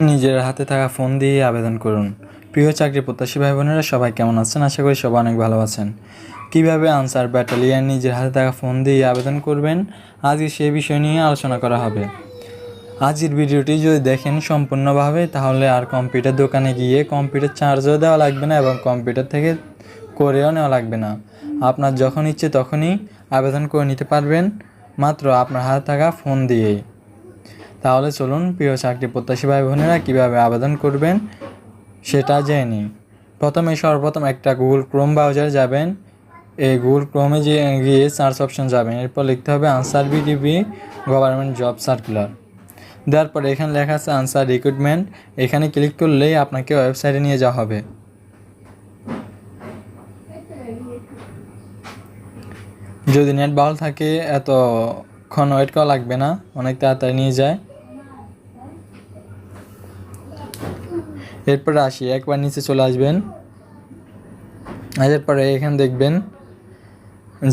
নিজের হাতে থাকা ফোন দিয়ে আবেদন করুন। প্রিয় চাকরি প্রত্যাশী ভাই বোনেরা সবাই কেমন আছেন? আশা করি সবাই অনেক ভালো আছেন। কীভাবে আনসার ব্যাটালিয়ান নিজের হাতে থাকা ফোন দিয়ে আবেদন করবেন? আজকে সেই বিষয় নিয়ে আলোচনা করা হবে। আজকের ভিডিওটি যদি দেখেন সম্পূর্ণভাবে, তাহলে আর কম্পিউটার দোকানে গিয়ে কম্পিউটার চার্জও দেওয়া লাগবে না এবং কম্পিউটার থেকে করেও নেওয়া লাগবে না। আপনার যখন ইচ্ছে তখনই আবেদন করে নিতে পারবেন, মাত্র আপনার হাতে থাকা ফোন দিয়েই। তাহলে চলুন প্রিয় চাকরি প্রত্যাশী ভাই বোনেরা কীভাবে আবেদন করবেন সেটা জেনে নিই। প্রথমে সর্বপ্রথম একটা গুগল ক্রোম ব্রাউজারে যাবেন। এই গুগল ক্রোমে যে গিয়ে সার্চ অপশন যাবেন, এরপর লিখতে হবে Ansar VDP government job circular দেওয়ার পরে এখানে লেখা আছে আনসার রিক্রুটমেন্ট এখানে ক্লিক করলেই আপনাকে ওয়েবসাইটে নিয়ে যাওয়া হবে। যদি নেট ভালো থাকে, এতক্ষণ ওয়েট করা লাগবে না, অনেক তাড়াতাড়ি নিয়ে যায়। এরপরে আসি, একবার নিচে চলে আসবেন। এরপরে এখানে দেখবেন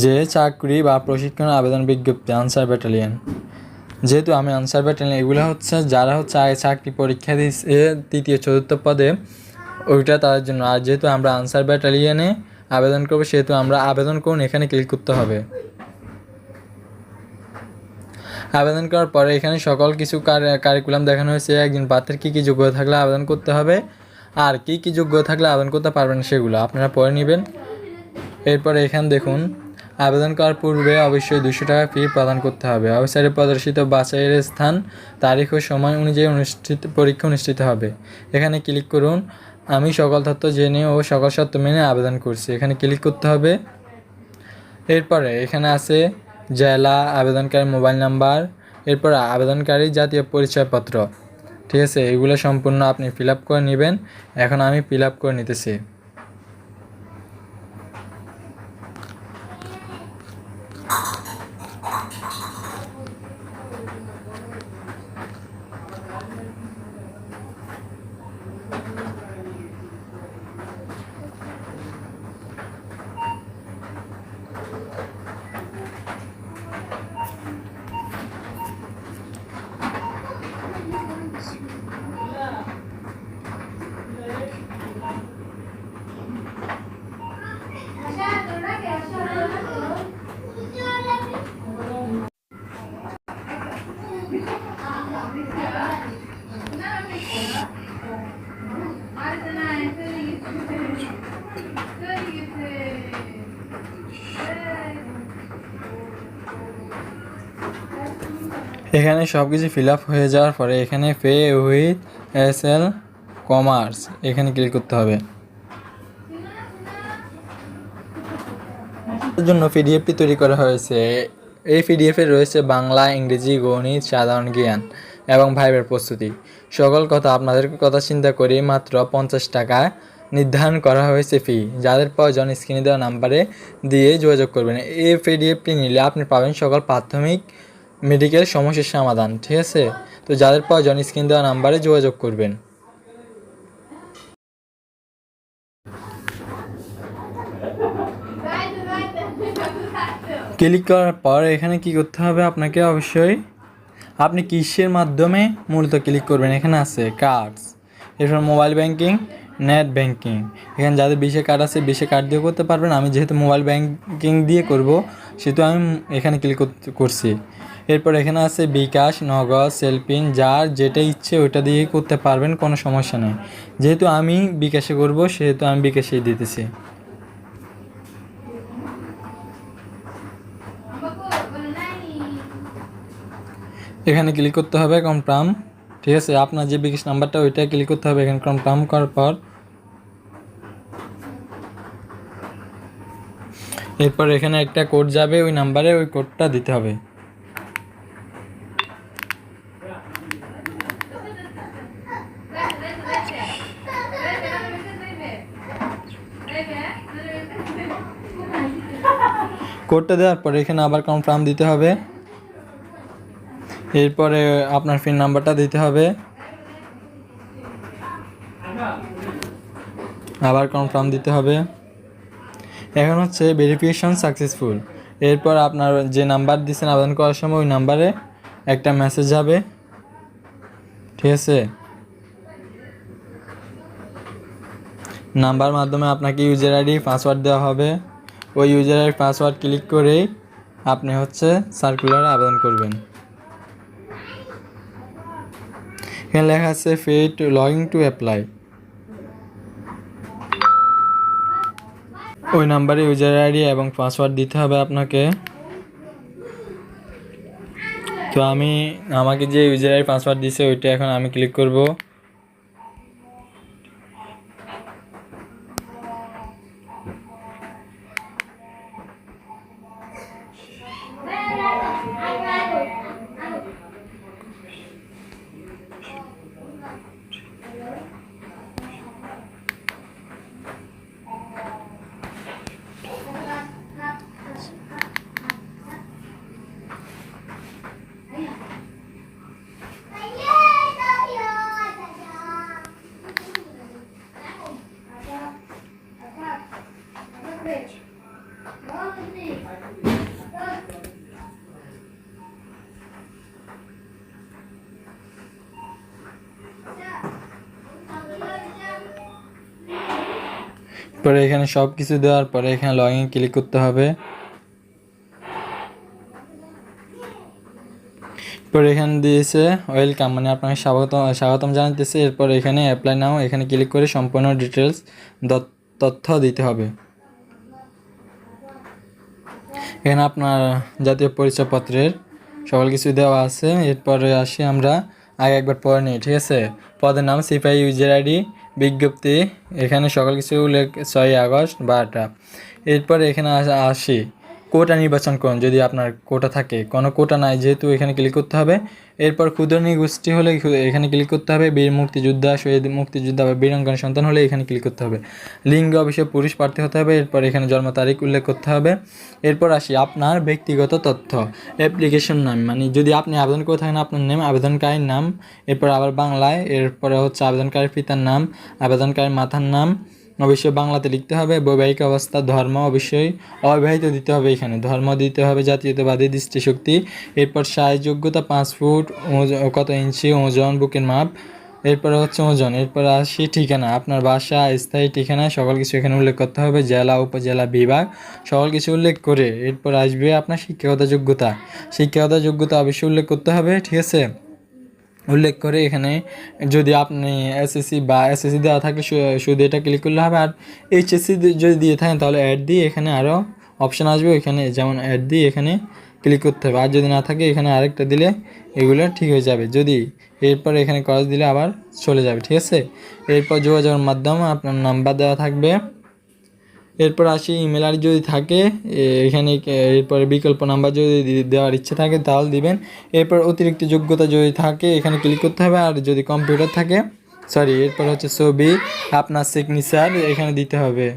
যে চাকরি বা প্রশিক্ষণ আবেদন বিজ্ঞপ্তি, আনসার ব্যাটালিয়ান। যেহেতু আমি আনসার ব্যাটালিয়ান, এগুলো হচ্ছে যারা হচ্ছে চাকরি পরীক্ষা দিয়েছে, তৃতীয়, চতুর্থ পদে, ওইটা তাদের জন্য। আর যেহেতু আমরা আনসার ব্যাটালিয়নে আবেদন করব, সেহেতু আমরা আবেদন করুন, এখানে ক্লিক করতে হবে। আবেদন করার পরে এখানে সকল কিছু কারিকুলাম দেখানো হয়েছে, একজন প্রার্থীর কী কী যোগ্যতা থাকলে আবেদন করতে হবে, আর কি কি যোগ্যতা থাকলে আবেদন করতে পারবেন সেগুলো আপনারা পড়ে নেবেন। এরপরে এখানে দেখুন, আবেদন করার পূর্বে অবশ্যই দুশো টাকা ফি প্রদান করতে হবে। ওয়েবসাইটে প্রদর্শিত বাছাইয়ের স্থান, তারিখ ও সময় অনুযায়ী অনুষ্ঠিত, পরীক্ষা অনুষ্ঠিত হবে। এখানে ক্লিক করুন, আমি সকল তথ্য জেনে ও সকল শর্ত মেনে আবেদন করছি। এখানে ক্লিক করতে হবে। এরপরে এখানে আছে জেলা আবেদনকারী মোবাইল নাম্বার, এরপর আবেদনকারী জাতীয় পরিচয়পত্র। ঠিক আছে, এগুলো সম্পূর্ণ আপনি ফিল করে নেবেন। এখন আমি ফিল করে নিতেছি। এখানে সব কিছু ফিল আপ হয়ে যাওয়ার পরে এখানে pay with S L commerce এখানে ক্লিক করতে হবে। জন্য পিডিএফটি তৈরি করা হয়েছে। এই পিডিএফে রয়েছে বাংলা, ইংরেজি, গণিত, সাধারণ জ্ঞান এবং ভাইবের প্রস্তুতি। সকল কথা আপনাদের কথা চিন্তা করে মাত্র পঞ্চাশ টাকা নির্ধারণ করা হয়েছে ফি। যাদের প্রয়োজন স্ক্রিনে দেওয়া নাম্বারে দিয়ে যোগাযোগ করবেন। এই পিডিএফটি নিলে আপনি পাবেন সকল প্রাথমিক মেডিকেল সমস্যার সমাধান, ঠিক আছে? তো যাদের প্রয়োজন স্ক্রিন দেওয়া নাম্বারে যোগাযোগ করবেন। ক্লিক করার পর এখানে কি করতে হবে আপনাকে অবশ্যই? আপনি কিসের মাধ্যমে মূলত ক্লিক করবেন? এখানে আছে কার্ডস। এরপর মোবাইল ব্যাংকিং, নেট ব্যাংকিং। এখানে যাদের বিশে কার্ড আছে বিশে কার্ড দিয়ে করতে পারবেন। আমি যেহেতু মোবাইল ব্যাংকিং দিয়ে করব, সেহেতু আমি এখানে ক্লিক করছি। এরপর এখানে আছে বিকাশ, নগদ সেলপিন যার যেটা ইচ্ছে ওইটা দিয়ে করতে পারবেন, কোনো সমস্যা নেই। যেহেতু আমি বিকাশে করব, সেহেতু আমি বিকাশেই দিতেছি। এখানে ক্লিক করতে হবে কনফার্ম ঠিক আছে? আপনার যে বিকাশ নাম্বারটা, ওইটা ক্লিক করতে হবে এখানে কনফার্ম করার পর। এরপর এখানে একটা কোড যাবে, ওই নাম্বারে ওই কোডটা দিতে হবে। করতে দেওয়ার পরে এখানে আবার কনফার্ম দিতে হবে। এরপরে আপনার ফিন নাম্বারটা দিতে হবে। আবার কনফার্ম দিতে হবে। এখন হচ্ছে ভেরিফিকেশন সাকসেসফুল এরপর আপনার যে নাম্বার দিচ্ছেন আবেদন করার সময় ওই নাম্বারে একটা মেসেজ যাবে। ঠিক আছে? নাম্বার মাধ্যমে আপনাকে ইউজার আইডি পাসওয়ার্ড দেওয়া হবে। ওই ইউজার আইডি পাসওয়ার্ড ক্লিক করেই আপনি হচ্ছে সার্কুলারে আবেদন করবেন। এখানে লেখা আছে ফেট লগিং টু অ্যাপ্লাই ওই নাম্বারে ইউজার আইডি এবং পাসওয়ার্ড দিতে হবে আপনাকে। তো আমি, আমাকে যে ইউজার আইডি পাসওয়ার্ড দিছে, ওইটা এখন আমি ক্লিক করব। পরে এখানে সব কিছু দেওয়ার পরে এখানে লগ ইন ক্লিক করতে হবে। পরে এখানে দিয়েছে ওয়েলকাম মানে আপনাকে স্বাগত স্বাগতম জানাতেছে এরপর এখানে অ্যাপ্লাই নাও এখানে ক্লিক করে সম্পূর্ণ ডিটেলস তথ্য দিতে হবে। এখানে আপনার জাতীয় পরিচয়পত্রের সকল কিছু দেওয়া আছে। এরপরে আসি আমরা, আগে একবার পরে নিই, ঠিক আছে? পদের নাম সিপাই ইউজার আইডি বিজ্ঞপ্তি এখানে সকল কিছু উল্লেখ ছয় আগস্ট বারোটা। এরপর এখানে আস- কোটা নির্বাচন করুন, যদি আপনার কোটা থাকে। কোনো কোটা নাই, যেহেতু এখানে ক্লিক করতে হবে। এরপর ক্ষুদ্র গোষ্ঠী হলে এখানে ক্লিক করতে হবে। বীর মুক্তিযোদ্ধা, শহীদ মুক্তিযোদ্ধা বা বীরাঙ্গনের সন্তান হলে এখানে ক্লিক করতে হবে। লিঙ্গ অবশ্যই পুরুষ প্রার্থী হতে হবে। এরপর এখানে জন্ম তারিখ উল্লেখ করতে হবে। এরপর আসি আপনার ব্যক্তিগত তথ্য। অ্যাপ্লিকেশন নাম মানে যদি আপনি আবেদন করে থাকেন, আপনার নাম আবেদনকারীর নাম। এরপর আবার বাংলায়, এরপরে হচ্ছে আবেদনকারীর পিতার নাম, আবেদনকারীর মাথার নাম। অবশ্যই বাংলাতে লিখতে হবে, বৈবাহিক অবস্থা, ধর্ম অবশ্যই অবিবাহিত দিতে হবে এখানে। ধর্ম দিতে হবে, জাতীয়তাবাদী দৃষ্টিশক্তি। এরপর সাইজ যোগ্যতা পাঁচ ফুট কত ইঞ্চি, ওজন, বুকের মাপ। এরপরে হচ্ছে ওজন, এরপর আসি ঠিকানা। আপনার বাসা, স্থায়ী ঠিকানা, সকল কিছু এখানে উল্লেখ করতে হবে, জেলা, উপজেলা, বিভাগ, সকল কিছু উল্লেখ করে। এরপর আসবে আপনার শিক্ষাগত যোগ্যতা। শিক্ষাগত যোগ্যতা অবশ্যই উল্লেখ করতে হবে, ঠিক আছে? উল্লেখ করে এখানে যদি আপনি এসএসসি বা এসএসসি দেওয়া থাকলে শু- শুধু এটা ক্লিক করলে হবে। আর এইচএসসি যদি দিয়ে থাকেন, তাহলে অ্যাড দিয়ে এখানে আরও অপশান আসবে। এখানে যেমন অ্যাড দিয়ে এখানে ক্লিক করতে হবে। আর যদি না থাকে, এখানে আরেকটা দিলে এগুলো ঠিক হয়ে যাবে। যদি এরপর এখানে কলেজ দিলে আবার চলে যাবে, ঠিক আছে? এরপর যোগাযোগের মাধ্যমে আপনার নাম্বার দেওয়া থাকবে। এরপর আসি ইমেল আইডি যদি থাকে এখানে এরপরে বিকল্প নাম্বার যদি দেওয়ার ইচ্ছে থাকে তাহলে দিবেন। এরপর অতিরিক্ত যোগ্যতা যদি থাকে, এখানে ক্লিক করতে হবে। আর যদি কম্পিউটার থাকে সরি এরপর হচ্ছে ছবি, আপনার সিগনেচার এখানে দিতে হবে।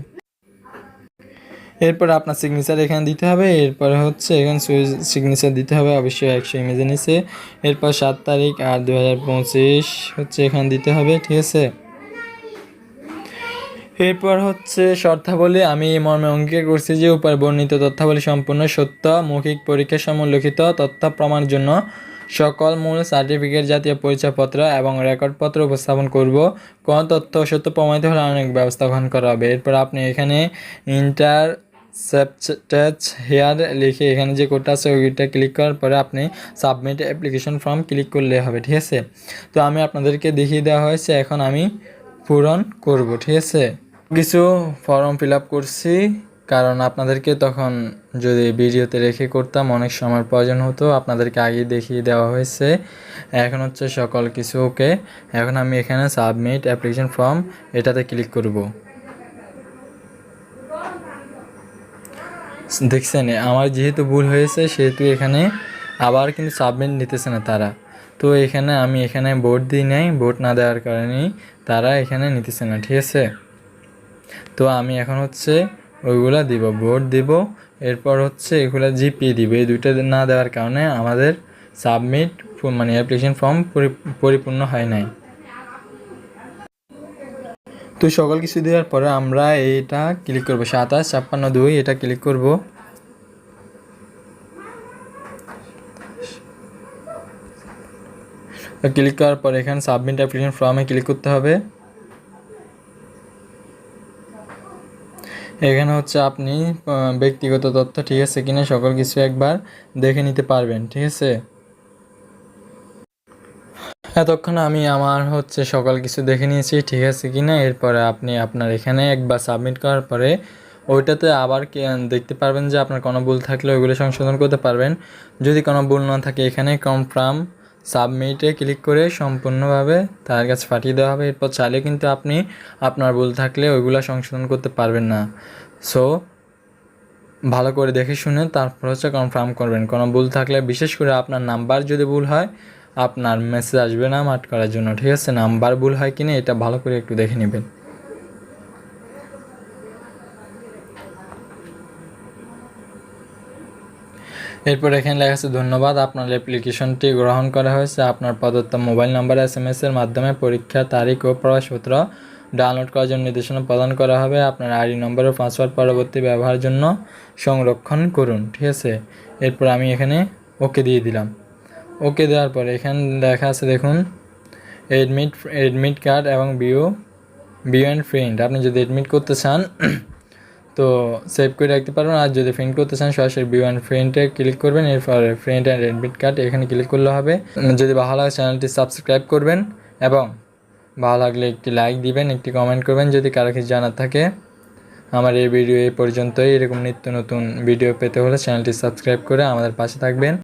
এরপর আপনার সিগনেচার এখানে দিতে হবে। এরপর হচ্ছে এখানে সিগনেচার দিতে হবে অবশ্যই একশো ইমেজে নিচে এরপর সাত তারিখ আর দু হাজার পঁচিশ হচ্ছে এখানে দিতে হবে, ঠিক আছে? এরপর হচ্ছে শর্তাবলী, আমি মর্মে অঙ্গীকার করছি যে উপর বর্ণিত তথ্যাবলী সম্পূর্ণ সত্য, মৌখিক পরীক্ষা সম্মুলিখিত তথ্য প্রমাণের জন্য সকল মূল সার্টিফিকেট, জাতীয় পরিচয়পত্র এবং রেকর্ডপত্র উপস্থাপন করব। কোন তথ্য সত্য প্রমাণিত হলে অনেক ব্যবস্থা গ্রহণ করা হবে। এরপর আপনি এখানে ইন্টার টাচ হেয়ার লিখে এখানে যে কোডটা আছে ওইটা ক্লিক করার পরে আপনি সাবমিট অ্যাপ্লিকেশন ফর্ম ক্লিক করলে হবে, ঠিক আছে? তো আমি আপনাদেরকে দেখিয়ে দেওয়া হয়েছে, এখন আমি পূরণ করব, ঠিক আছে? কিছু ফর্ম ফিল আপ করছি, কারণ আপনাদেরকে তখন যদি ভিডিওতে রেখে করতাম, অনেক সময় প্রয়োজন হতো, আপনাদেরকে আগে দেখিয়ে দেওয়া হয়েছে। এখন হচ্ছে সকল কিছু ওকে এখন আমি এখানে সাবমিট অ্যাপ্লিকেশন ফর্ম এটাতে ক্লিক করব। দেখছেন, আমার যেহেতু ভুল হয়েছে, সেহেতু এখানে আবার কিন্তু সাবমিট নিতেছে না তারা। তো এখানে আমি এখানে ভোট দিই নাই ভোট না দেওয়ার কারণেই তারা এখানে নিতেছে না, ঠিক আছে? তো আমি এখন হচ্ছে ওইগুলা দিব ভোট দিব, এরপর হচ্ছে এগুলা জিপি দিব। এই দুইটা না দেওয়ার কারণে আমাদের সাবমিট মানে অ্যাপ্লিকেশন ফর্ম পরিপূর্ণ হয় নাই। তো সকল কিছু দেওয়ার পরে আমরা এইটা ক্লিক করব। সাতাশ, ছাপ্পান্ন, দুই, এটা ক্লিক করব। ক্লিক করার পর এখানে সাবমিট অ্যাপ্লিকেশন ফর্মে ক্লিক করতে হবে। এখানে হচ্ছে আপনি ব্যক্তিগত তথ্য, ঠিক আছে কিনা, সকল কিছু একবার দেখে নিতে পারবেন, ঠিক আছে? এতক্ষণ আমি আমার হচ্ছে সকল কিছু দেখে নিয়েছি, ঠিক আছে কিনা, এরপরে আপনি আপনার এখানে একবার সাবমিট করার পরে ওইটাতে আবার কি- দেখতে পারবেন যে আপনার কোনো ভুল থাকলে ওইগুলো সংশোধন করতে পারবেন। যদি কোনো ভুল না থাকে, এখানে কনফার্ম সাবমিটে ক্লিক করে সম্পূর্ণভাবে তার কাছে পাঠিয়ে দেওয়া হবে। এরপর চাইলে কিন্তু আপনি আপনার ভুল থাকলে ওইগুলো সংশোধন করতে পারবেন না। সো, ভালো করে দেখে শুনে তারপর হচ্ছে কনফার্ম করবেন। কোনো ভুল থাকলে বিশেষ করে আপনার নাম্বার যদি ভুল হয়, আপনার মেসেজ আসবে না মাঠ করার জন্য। ঠিক আছে? নাম্বার ভুল হয় কিনা এটা ভালো করে একটু দেখে নেবেন। এরপর এখানে লেখা আছে, ধন্যবাদ, আপনার অ্যাপ্লিকেশনটি গ্রহণ করা হয়েছে। আপনার প্রদত্ত mobile number S M S এর মাধ্যমে পরীক্ষা, তারিখ ও প্রবেশপত্র ডাউনলোড করার জন্য নির্দেশনা প্রদান করা হবে। আপনার আইডি নম্বর ও পাসওয়ার্ড পরবর্তী ব্যবহারের জন্য সংরক্ষণ করুন। ঠিক আছে? এরপর আমি এখানে ওকে দিয়ে দিলাম। ওকে দেওয়ার পরে এখানে লেখা আছে, দেখুন এডমিট এডমিট কার্ড এবং বিও বিও অ্যান্ড প্রিন্ট আপনি যদি এডমিট করতে চান তো সেভ করে রাখতে পারবেন। আর যদি ফ্রেন্ড করতে চান, সরাসরি বি অ্যান্ড ফ্রেন্ডে ক্লিক করবেন। এরপর ফ্রেন্ড অ্যান্ড অ্যাডমিট কার্ড এখানে ক্লিক করলে হবে। যদি ভালো লাগে চ্যানেলটি সাবস্ক্রাইব করবেন এবং ভালো লাগলে একটি লাইক দিবেন, একটি কমেন্ট করবেন যদি কারও কিছু জানার থাকে। আমার এই ভিডিও এই পর্যন্তই। এরকম নিত্য নতুন ভিডিও পেতে হলে চ্যানেলটি সাবস্ক্রাইব করে আমাদের পাশে থাকবেন।